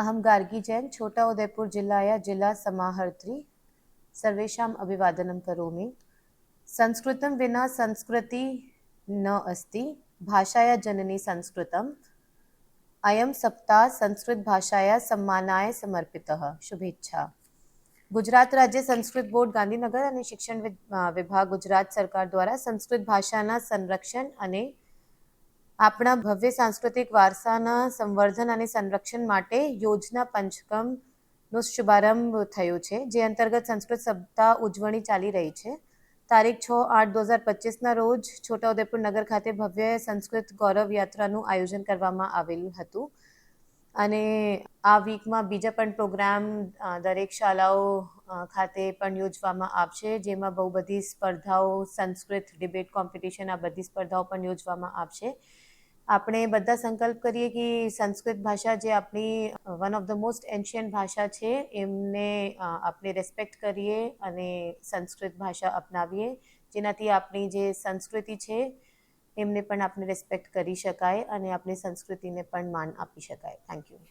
અહમ ગાર્ગી જૈન છોટાઉદેપુર જિલ્લાಯ ಜಿಲ್ಲಾ સમાહર્ત્રી સર્વેષામ અભિવાદનમ કરોમી સંસ્કૃતમ વિના સંસ્કૃતિ ન અસ્તિ ભાષાયા જનની સંસ્કૃતમ અયમ સપ્તાહ સંસ્કૃત ભાષાયા સન્માનાય સમર્પિત શુભેચ્છા ગુજરાત રાજ્ય સંસ્કૃત બોર્ડ ગાંધીનગર અને શિક્ષણ વિભાગ ગુજરાત સરકાર દ્વારા સંસ્કૃત ભાષાના સંરક્ષણ અને આપણા ભવ્ય સાંસ્કૃતિક વારસાના સંવર્ધન અને સંરક્ષણ માટે યોજના પંચકમનો શુભારંભ થયો છે, જે અંતર્ગત સંસ્કૃત સપ્તાહ ઉજવણી ચાલી રહી છે. તારીખ છ આઠ દો હજાર પચીસના રોજ છોટાઉદેપુર નગર ખાતે ભવ્ય સંસ્કૃત ગૌરવ યાત્રાનું આયોજન કરવામાં આવેલું હતું. અને આ વીકમાં બીજા પણ પ્રોગ્રામ દરેક શાળાઓ ખાતે પણ યોજવામાં આવશે, જેમાં બહુ બધી સ્પર્ધાઓ, સંસ્કૃત ડિબેટ કોમ્પિટિશન આ બધી સ્પર્ધાઓ પણ યોજવામાં આવશે. આપણે બધા સંકલ્પ કરીએ કે સંસ્કૃત ભાષા જે આપણી one of the most ancient ભાષા છે, એમને આપણે રેસ્પેક્ટ કરીએ અને સંસ્કૃત ભાષા અપનાવીએ. જેનાથી આપણી જે સંસ્કૃતિ છે, એમને પણ આપણે રેસ્પેક્ટ કરી શકાય અને આપણી સંસ્કૃતિને પણ માન આપી શકાય. Thank you